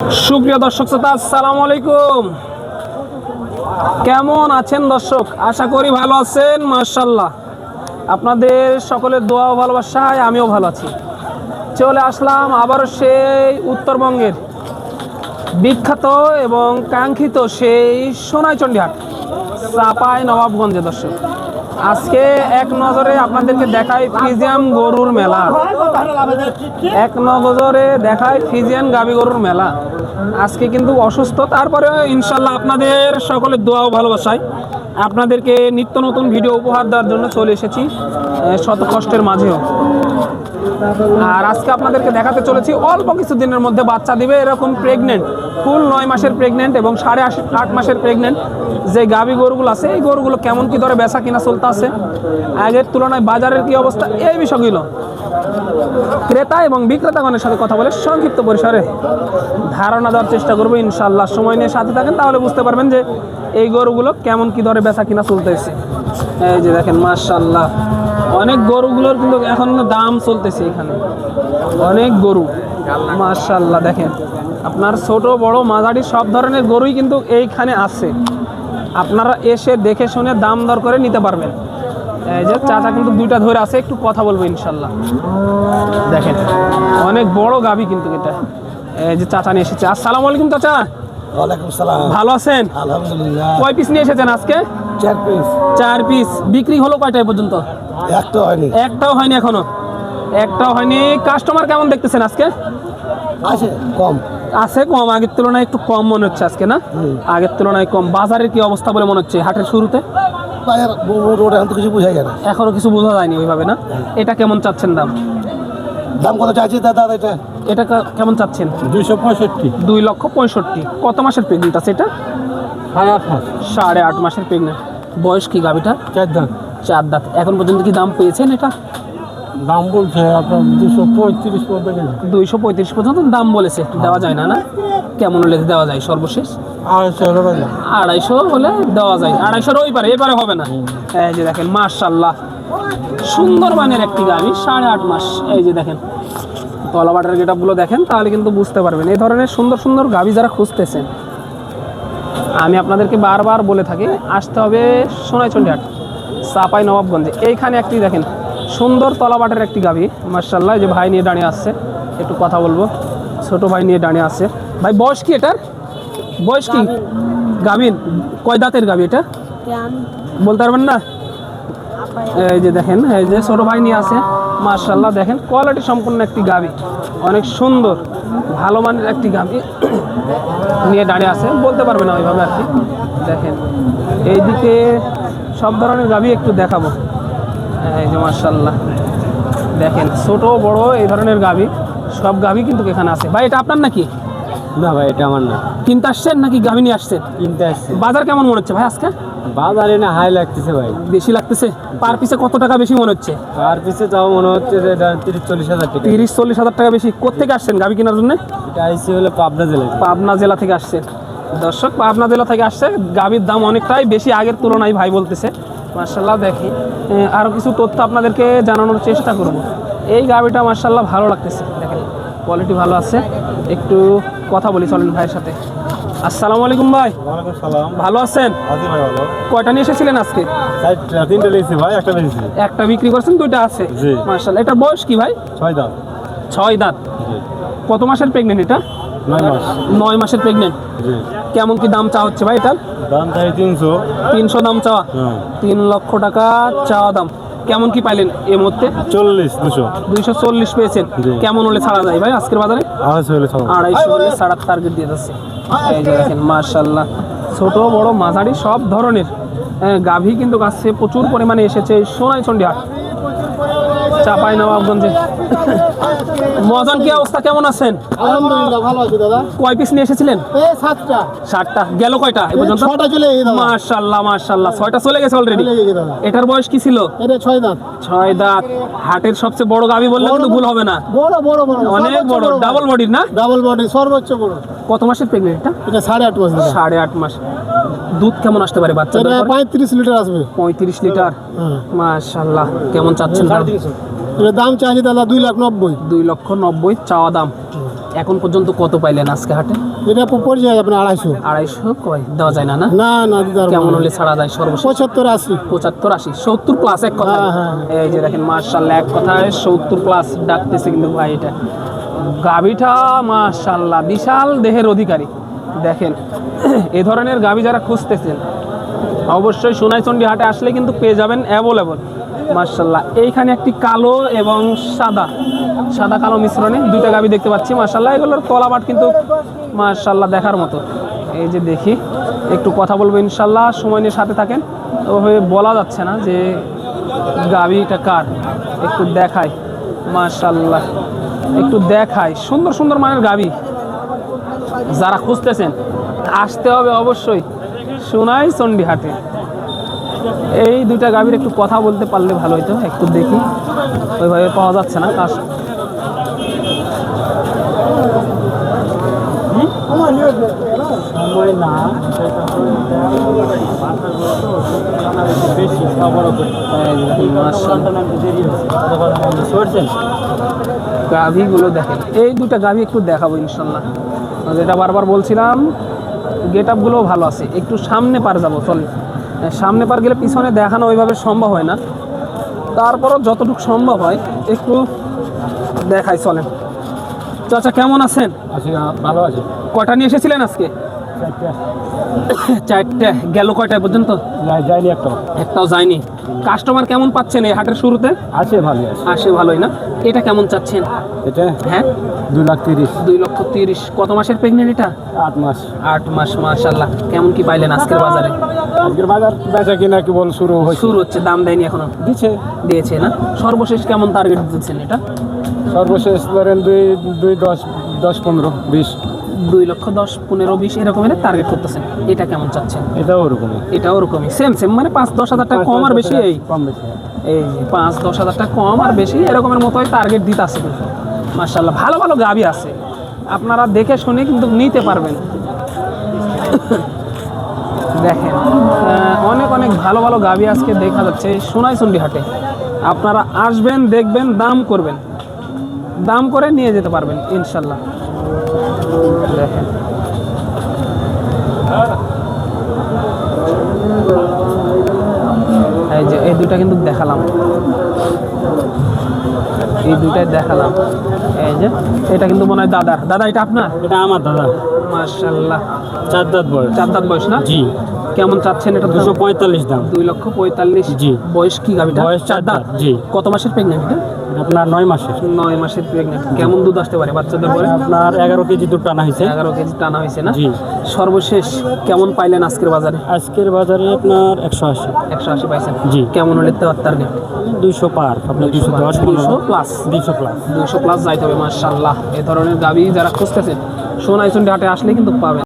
সুপ্রিয় দর্শক শ্রোতা, আসসালামু আলাইকুম। কেমন আছেন দর্শক? আশা করি ভালো আছেন মার্শাল্লাহ আপনাদের সকলের দোয়া ভালোবাসায় আমিও ভালো আছি। চলে আসলাম আবারও সেই উত্তরবঙ্গের বিখ্যাত এবং কাঙ্ক্ষিত সেই সোনাইচন্ডী হাট চাপাই নবাবগঞ্জে দর্শক। আজকে এক নজরে আপনাদেরকে দেখাই ফিজিয়াম গরুর মেলা। এক নজরে দেখায় ফিজিয়ান গাবি গরুর মেলা। আজকে কিন্তু অসুস্থ তারপরে ইনশাল্লাহ আপনাদের সকলের দোয়া ও ভালোবাসায় আপনাদেরকে নিত্য নতুন ভিডিও উপহার দেওয়ার জন্য চলে এসেছি শত কষ্টের মাঝেও। আর আজকে আপনাদেরকে দেখাতে চলেছি, অল্প কিছু দিনের মধ্যে বাচ্চা দিবে এরকম প্রেগনেন্ট ফুল নয় মাসের প্রেগনেন্ট এবং সাড়ে আট মাসের প্রেগনেন্ট যে গাভী গরুগুলো আছে, এই গরুগুলো কেমন কি ধরে বেচা কিনা চলতে আছে আগের তুলনায় বাজারের কি অবস্থা, এই বিষয়গুলো ক্রেতা এবং বিক্রেতাগণের সাথে কথা বলে সংক্ষিপ্ত পরিসরে ধারণা দেওয়ার চেষ্টা করব ইনশাল্লাহ সময় নিয়ে সাথে থাকেন, তাহলে বুঝতে পারবেন যে এই গরুগুলো কেমন কি ধরে বেচা কিনা চলতেছে। এই যে দেখেন মার্শাল্লাহ অনেক গরুগুলোর কিন্তু এখন দাম চলতেছে এখানে। অনেক গরু। মার্শাল্লাহ দেখেন। আপনার ছোট বড় মাঝারি সব ধরনের গরুই কিন্তু এইখানে আছে। আপনারা এসে দেখে শুনে দাম দর করে নিতে পারবেন। এই যে চাচা কিন্তু দুইটা ধরে আছে একটু কথা বলব ইনশাল্লাহ দেখেন অনেক বড় গাবি কিন্তু এটা। এই যে চাচা নিয়ে এসেছে। আসসালামু আলাইকুম চাচা। ভালো আছেন? আলহামদুলিল্লাহ। কয় পিস নিয়ে এসেছেন আজকে? চার পিস চার পিস বিক্রি হলো কয়টায় পর্যন্ত? একটা হয়নি। একটাও হয়নি এখনও। একটাও হয়নি। কাস্টমার কেমন দেখতেছেন আজকে? আছে কম। আছে কম। আগের তুলনায় একটু কম মনে হচ্ছে আজকে না? আগের তুলনায় কম। বাজারের কি অবস্থা বলে মনে হচ্ছে? হাটের শুরুতে? বাজার রোড এখন কিছু বোঝা যায় না। এখনও কিছু বোঝা যায়নি ওইভাবে না? এটা কেমন চাচ্ছেন দাম? দাম কত চাইছি দাদা এটা? এটা কেমন চাচ্ছেন? দুইশো পঁয়ষট্টি। দুই লক্ষ পঁয়ষট্টি। কত মাসের প্রেগনেন্ট আছে এটা? সাড়ে আট মাস। সাড়ে আট মাসের প্রেগনেন্ট বয়স কি গাবিটা চার দাম চার দাঁত। এখন পর্যন্ত কি দাম পেয়েছেন এটা? দাম বলছে আপনার দুশো পঁয়ত্রিশ পর্যন্ত দুইশো পঁয়ত্রিশ পর্যন্ত দাম বলেছে। দেওয়া যায় না না? কেমন হলে দেওয়া যায় সর্বশেষ? আড়াইশো হলে দেওয়া যায়। আড়াইশোর ওই পারে এবারে হবে না। এই যে দেখেন মার্শাল্লাহ সুন্দর মানের একটি গাভি সাড়ে আট মাস। এই যে দেখেন তলা বাটার গেটআপগুলো দেখেন তাহলে কিন্তু বুঝতে পারবেন। এই ধরনের সুন্দর সুন্দর গাভি যারা খুঁজতেছেন আমি আপনাদেরকে বারবার বলে থাকি, আসতে হবে সোনাইচন্ডী হাট, চাপাই নবাবগঞ্জে। এইখানে একটি দেখেন, সুন্দর তলাবাটের একটি গাভি। মার্শাল্লাহ যে ভাই নিয়ে দাঁড়িয়ে আসছে একটু কথা বলব। ছোট ভাই নিয়ে দাঁড়িয়ে আসছে ভাই, বয়স কি এটার? বয়স কি? গাভিন কয় দাঁতের গাভি এটা? বলতে পারবেন না? এই যে দেখেন, এই যে ছোটো ভাই নিয়ে আসে মার্শাল্লাহ দেখেন কোয়ালিটি সম্পূর্ণ একটি গাভি। অনেক সুন্দর, ভালো মানের একটি গাভি। নিয়ে দাঁড়িয়ে আছে বলতে পারবে না ওইভাবে আর কি। দেখেন এইদিকে সব ধরনের গাভি একটু দেখাবো। এই যে মার্শাল্লাহ দেখেন ছোট বড় এই ধরনের গাভি। সব গাভি কিন্তু এখানে আছে। ভাই এটা আপনার নাকি? না ভাই এটা আমার না। কিনতে আসছেন নাকি গাভি নিয়ে আসছেন? কিনতে আসছে। বাজার কেমন মনে হচ্ছে ভাই আজকে? বাজারে না হাই লাগতেছে ভাই। বেশি লাগতেছে? পার পিসে কত টাকা বেশি মনে হচ্ছে? আর পিছে তাও মনে হচ্ছে যে এটা তিরিশ চল্লিশ হাজার টাকা। তিরিশ চল্লিশ হাজার টাকা বেশি। কোথেকে আসছেন গাভি কেনার জন্য? এটা আইসি হলে পাবনা জেলায় পাবনা জেলা থেকে আসছেন দর্শক পাবনা জেলা থেকে আসছে। গাভীর দাম অনেকটাই বেশি আগের তুলনায় ভাই বলতেছে। মার্শাল্লাহ দেখি। আহ, আরও কিছু তথ্য আপনাদেরকে জানানোর চেষ্টা করব। এই গাভীটা মার্শাল্লাহ ভালো লাগতেছে। দেখেন কোয়ালিটি ভালো আছে। একটু কথা বলি চলেন ভাইয়ের সাথে। আসসালামু আলাইকুম ভাই। ওয়ালাইকুম সালাম। ভালো আছেন? আজি ভাই ভালো। কয়টা নিয়ে এসেছিলেন আজকে? চারটা তিনটে লিখছি ভাই একটা লিখছি একটা বিক্রি করছেন দুইটা আছে। জি। মার্শাল্লাহ এটার বয়স কি ভাই? ছয় দাম ছয় দাঁত। কত মাসের প্রেগনেন্ট এটা? নয় মাস। নয় মাসের প্রেগনেন্ট জি। কেমন কি দাম চা হচ্ছে ভাই এটা দাম চাই তিনশো। তিনশো দাম চাওয়া। হ্যাঁ। তিন লক্ষ টাকা চাওয়া দাম। কেমন কি পাইলেন এই মুহূর্তে? চল্লিশ দুশো। দুইশো চল্লিশ পেয়েছেন। কেমন হলে ছাড়া যায় ভাই আজকের বাজারে? আড়াইশো হলে ছাড়ো। টার্গেট দিয়ে যাচ্ছে। এই যে দেখেন মার্শাল্লাহ ছোট বড় মাঝারি সব ধরনের গাভী কিন্তু কাছে প্রচুর পরিমাণে এসেছে এই সোনাইচন্ডী হাট চাপাই নবাবগঞ্জে। মজান কি অবস্থা? কেমন আছেন? আলহামদুলিল্লাহ ভালো আছি দাদা। কয় পিস নিয়ে এসেছিলেন? এই গেল কয়টা পর্যন্ত? চলে দাদা। গেছে অলরেডি এটার বয়স কি ছিল? এটা দাঁত। হাটের সবচেয়ে বড় গাভি বললে কিন্তু ভুল হবে না। বড় বড় বড়। অনেক বড়। ডাবল বডির না? ডাবল বডি সর্বোচ্চ বড়। কত মাসের প্রেগনেন্ট এটা? এটা সাড়ে আট মাস সাড়ে আট মাস। দুধ কেমন আসতে পারে বাচ্চা পঁয়ত্রিশ লিটার আসবে। পঁয়ত্রিশ লিটার? হ্যাঁ। মাশাল্লাহ কেমন চাচ্ছেন দাম? এটা দাম চাইছি দাদা দুই লাখ নব্বই। দুই লক্ষ নব্বই চাওয়া দাম। এখন পর্যন্ত কত পাইলেন আজকে হাটে? এটা পড়ে যায় আপনার আড়াইশো। আড়াইশো? কয়? দেওয়া যায় না না? না না কেমন হলে ছাড়া যায় সর্বশেষ? পঁচাত্তর আশি। পঁচাত্তর আশি। সত্তর প্লাস এক কথা হ্যাঁ, হ্যাঁ। এই যে দেখেন মার্শাল্লাহ এক কথায় সত্তর প্লাস ডাকতেছে কিন্তু ভাই এটা। গাভিটা মার্শাল্লাহ বিশাল দেহের অধিকারী। দেখেন, এ ধরনের গাভি যারা খুঁজতেছেন, অবশ্যই সোনাইচন্ডী হাটে আসলে কিন্তু পেয়ে যাবেন অ্যাভেলেবল মার্শাল্লাহ এইখানে একটি কালো এবং সাদা সাদা কালো মিশ্রণে দুইটা গাভি দেখতে পাচ্ছি। মার্শাল্লাহ এগুলোর তলাবাট কিন্তু মার্শাল্লাহ দেখার মতো। এই যে দেখি, একটু কথা বলব ইনশাল্লাহ, সময় নিয়ে সাথে থাকেন। ওভাবে বলা যাচ্ছে না যে গাভিটা কার, একটু দেখাই। মার্শাল্লাহ একটু দেখাই। সুন্দর সুন্দর মানের গাভি যারা খুঁজতেছেন আসতে হবে অবশ্যই সোনাই চন্ডী হাটে এই দুইটা গাভীর একটু কথা বলতে পারলে ভালো হতো একটু দেখি। ওইভাবে পাওয়া যাচ্ছে না কাজ বেশি গাভীগুলো দেখেন। এই দুটা গাভি একটু দেখাবো ইনশাল্লাহ। যেটা বারবার বলছিলাম গেট আপগুলোও ভালো আছে। একটু সামনে পার যাব চলে সামনে পার গেলে পিছনে দেখানো ওইভাবে সম্ভব হয় না। তারপরও যতটুকু সম্ভব হয় একটু দেখাই চলেন। চাচা কেমন আছেন? ভালো আছে। কটা নিয়ে এসেছিলেন আজকে? চারটে। গেল কয়টায় পর্যন্ত? যায়নি একটা একটাও যায়নি। কাস্টমার কেমন পাচ্ছেন এই হাটের শুরুতে? আছে। ভালো আসে ভালোই না। এটা কেমন চাচ্ছেন? এটা? হ্যাঁ? দু লাখ তিরিশ। দুই লক্ষ তিরিশ। কত মাসের প্রেগনেন্ট এটা? আট মাস। আট মাস মাশাল্লাহ কেমন কি পাইলেন আজকের বাজারে? আজকের বাজার বেচা কিনা কি বল শুরু হয়েছে। শুরু হচ্ছে দাম দেয়নি এখনও? দিচ্ছে। দিয়েছে না? সর্বশেষ কেমন টার্গেট দিচ্ছেন এটা? সর্বশেষ ধরেন দুই দুই দশ দশ পনেরো বিশ। দুই লক্ষ দশ পনেরো বিশ এরকমের টার্গেট করতেছেন। এটা কেমন চাচ্ছেন? এটাও ওরকমই। এটা ওরকমই। সেম সেম মানে পাঁচ দশ হাজার টাকা কম আর বেশি এই। কম বেশি এই পাঁচ দশ হাজার টাকা কম আর বেশি এরকমের মতোই টার্গেট দিতে আছে কিন্তু। মার্শাল্লাহ ভালো ভালো গাবি আছে। আপনারা দেখে শুনে কিন্তু নিতে পারবেন। দেখেন অনেক অনেক ভালো ভালো গাবি আজকে দেখা যাচ্ছে সোনাইচন্ডী হাটে। আপনারা আসবেন দেখবেন দাম করবেন। দাম করে নিয়ে যেতে পারবেন ইনশাল্লাহ দেখেন এই যে এই দুটা কিন্তু দেখালাম। এই দুইটাই দেখালাম। যে এটা কিন্তু মনে হয় দাদার। দাদা এটা আপনার? এটা আমার দাদা। মার্শাল্লাহ চার দাঁত বয়স। চার দাঁত বয়স না? জি। কেমন চাচ্ছেন এটা দুশো পঁয়তাল্লিশ দাম। দুই লক্ষ পঁয়তাল্লিশ। জি। বয়স কি গাবিটা? বয়স চার দাঁত, জি। কত মাসের প্রেগনেন্ট আপনার নয় মাসের। নয় মাসের প্রেগনেন্ট কেমন দুধ আসতে পারে বাচ্চাদের পরে আপনার এগারো কেজি দুধ টানা হয়েছে। এগারো কেজি টানা হয়েছে না? জি। সর্বশেষ কেমন পাইলেন আজকের বাজারে? আজকের বাজারে আপনার একশো আশি। একশো আশি পাইছেন। জি। কেমন হলে টার্গেট দুইশো পার আপনার দুইশো দশ পনেরো। প্লাস। দুইশো প্লাস। দুইশো প্লাস যাইতে হবে মার্শাল্লাহ এ ধরনের গাবি যারা খুঁজতেছেন সোনাইচন্ডী হাটে আসলে কিন্তু পাবেন।